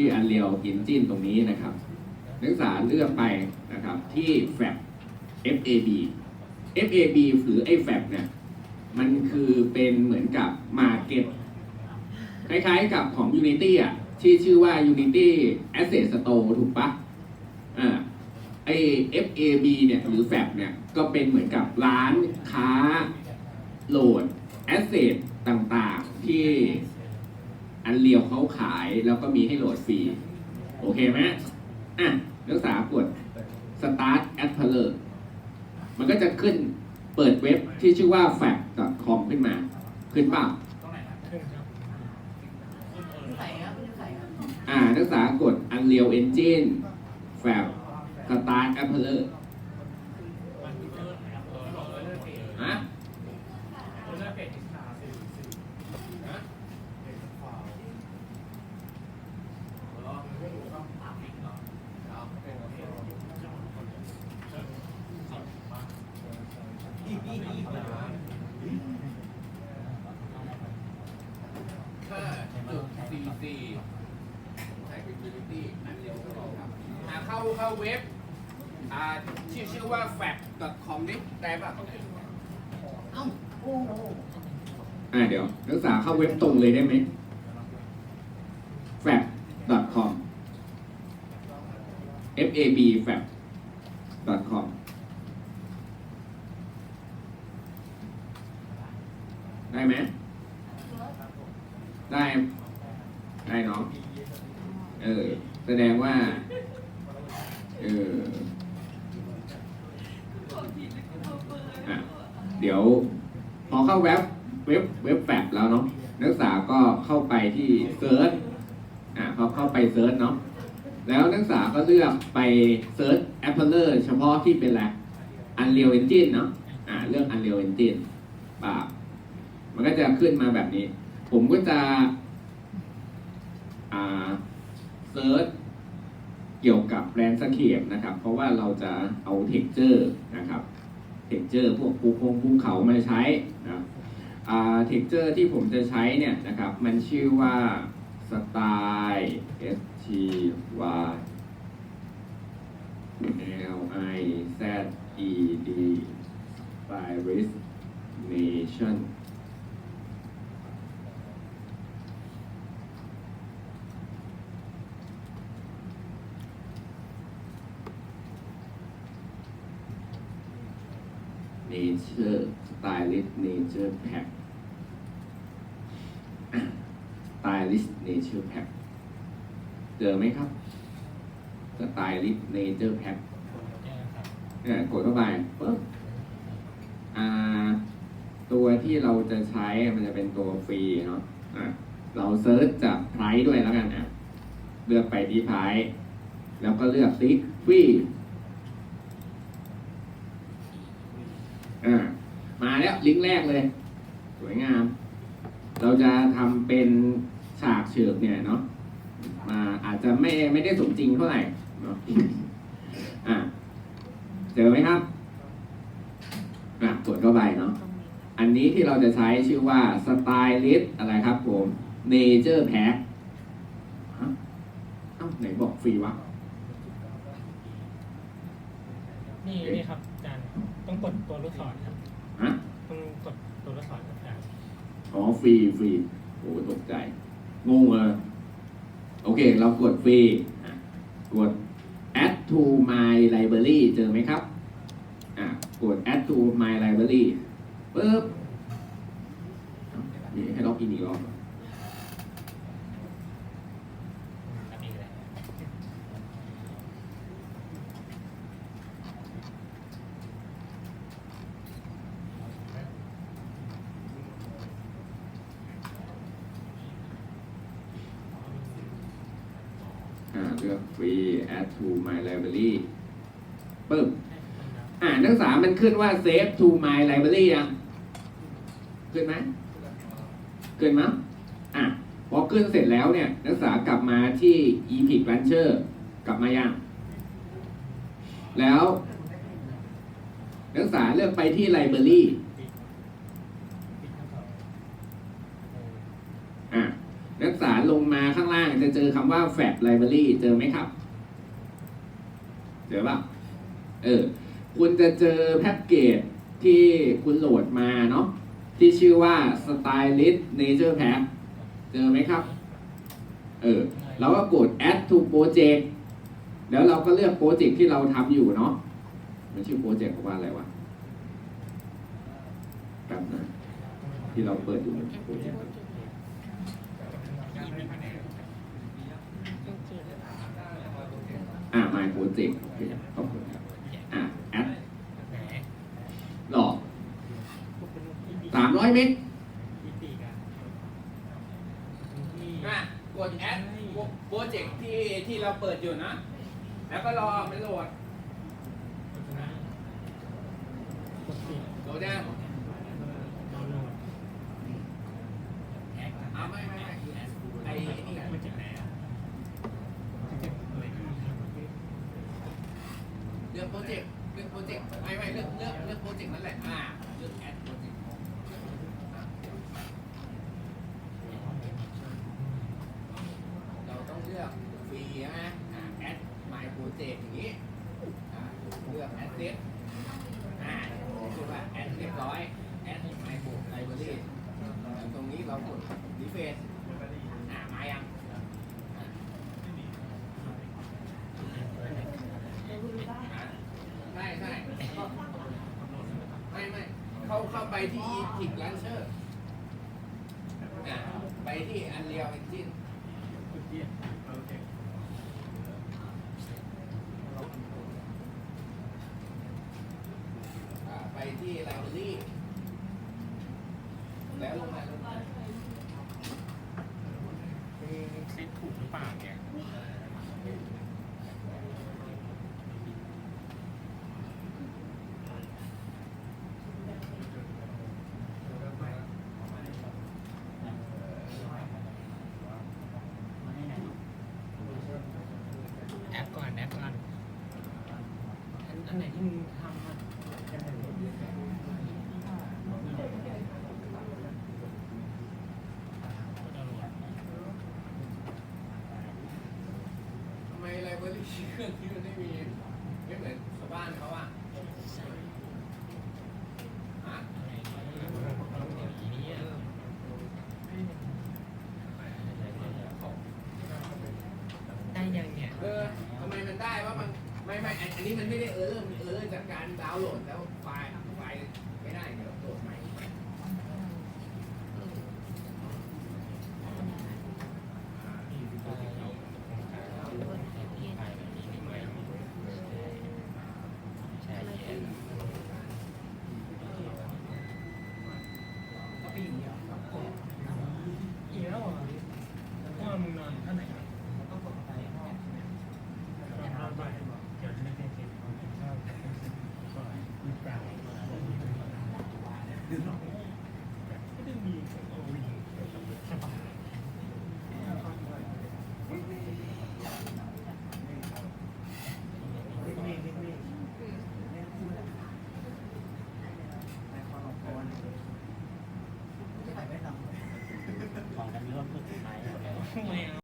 ที่ Unreal Engine ตรงนี้นะครับ นักศึกษาเลือกไปนะครับที่ FAB FAB FAB หรือไอ้ FAB เนี่ยมันคือเป็นเหมือนกับ Market คล้ายๆกับของ Unity อะที่ชื่อว่า Unity Asset Store ถูกปะอ่าไอ FAB เนี่ยหรือ FAB เนี่ยก็เป็นเหมือนกับร้านค้าโหลด Asset ต่างๆที่ อันเลียวเขาขายแล้วก็มีให้โหลดฟรี โอเคไหมอะนักศึกษากด start at p a l e r มันก็จะขึ้นเปิดเว็บที่ชื่อว่า f a c com ขึ้นมา ขึ้นเปล่าใส่ครับไม่ได้ใส่ครับอ่านักศึกษากด Unreal Engine f a b Start at p a l e r ฮะ ห้าจุดสี่สี่ใส่เป็น Unity อันเร็วก็ได้ครับอ่าเข้าเข้าเว็บอ่าชื่อชื่อว่า fact.com นี่ได้ป่ะเอ้าโอ้โหอ่าเดี๋ยวนักศึกษาเข้าเว็บตรงเลยได้ไหม f a b com f a b f a b com ได้ไหมได้ได้เนาะเออ แสดงว่า เอออะเดี๋ยว พอเข้าเว็บเว็บเว็บแฟบแล้วเนาะนักศึกษาก็เข้าไปที่เซิร์ชอะพอเข้าไปเซิร์ชเนาะแล้วนักศึกษาก็เลือกไปเซิร์ช a p p l e r เฉพาะที่เป็นอะไร Unreal Engine เนาะอ่าเรื่อง Unreal Engine ป่า มันก็จะขึ้นมาแบบนี้ ผมก็จะอ่าเซิร์ชเกี่ยวกับแ a นสเคปนะครับ เพราะว่าเราจะเอาเท็กเจอร์นะครับเท็กเจอร์พวกภูคงภูเขามาใช้นะครับอ่าเท็กเจอร์ที่ผมจะใช้เนี่ยนะครับ มันชื่อว่าสไตล์ S T Y L I Z E D Stylist Nation เนเจอร์สไตลิสต์เนเจอร์แพ็คสไตลิสต์เนเจอร์แพ็คเจอไหมครับสไตลิสต์เนเจอร์แพ็คเนี่ยกดเข้าไปปึ๊บอ่าตัวที่เราจะใช้มันจะเป็นตัวฟรีเนาะอะเราเซิร์ชจากไพรด้วยแล้วกันอะเลือกไปที่ไพรแล้วก็เลือกติ๊กฟรี อ่ามาแล้วลิงก์แรกเลย สวยงาม เราจะทำเป็นฉากเฉือกเนี่ยเนาะมาอาจจะไม่ไม่ได้สมจริงเท่าไหร่เนาะอ่าเจอไหมครับอะกดเข้าไปเนาะอันนี้ที่เราจะใช้ชื่อว่า Stylist อะไรครับผม Nature Pack ฮะเอ้าไหนบอกฟรีวะ นี่นี่ครับอาจารย์ต้องกดตัวลูกศรครับฮะต้องกดตัวลูกศรครับอาจารย์อ๋อฟรีฟรีโอ้ตกใจงงเลยโอเค เรากดฟรีอะกด add to my library เจอไหมครับอะกด add to my library ปึ๊บนี่ให้ล็อกอินอีกรอบ อันนี้เลย อ่า เลือกฟรี add to my library ปึ๊บอ่านักศึกษามันขึ้นว่า save to my library ยังขึ้นไหมขึ้นมั้ยอะพอขึ้นเสร็จแล้วเนี่ย นักศึกษากลับมาที่ epic launcher กลับมายังแล้ว นักศึกษาเลือกไปที่ library อะ นักศึกษาลงมาข้างล่างจะเจอคำว่า Fab Library เจอไหมครับ เจอป่ะเออ คุณจะเจอแพ็กเกจที่คุณโหลดมาเนาะที่ชื่อว่า Stylist Nature Pack เจอไหมครับ เออเราก็กด add to project แล้วเราก็เลือกโปรเจกต์ที่เราทำอยู่เนาะมันชื่อโปรเจกต์ว่าอะไรวะแบบนะที่เราเปิดอยู่โปรเจกต์ อ่า my project โอเคขอบคุณครับอ่า add หลอกสามร้อยเมกอะกดแอดโปรเจกต์ที่ที่เราเปิดอยู่นะ แล้วก็รอมันโหลดโหลดได้เอาไม่ไม่ไม่ไอ้นี่เลือก โปรเจกต์เลือกโปรเจกต์ไม่ไม่เลือกเลือกเลือกโปรเจกต์นั่นแหละอ่าเลือกแอดโปรเจกต์เราต้องเลือกฟรีใช่ไหมอ่าแอด my project อย่างนี้อ่าเลือกแอดเซตอ่าคือว่าแอดเรียบร้อยแอด my book library แล้วตรงนี้เรากด refresh อ่ามายังอ่าใช่ใช่ไม่ไม่ เขาเข้าไปที่ Epic Launcher อ่าไปที่ Unreal Engine อ่าไปที่ Library แล้วลงมาลงมาเซ็ตถูกหรือเปล่าเนี่ย แอปก่อน แอปก่อน อันอันไหนที่มึงทำอะ ไมไลบรารีเครื่องที่มันไม่มีไม่เหมือนชาวบ้านเขาอะฮะได้ยังเนี่ยเออทำไมมันได้ว่ามันไม่ไม่อันนี้มันไม่ได้เออร์มันเออร์จากการดาวน์โหลดแล้ว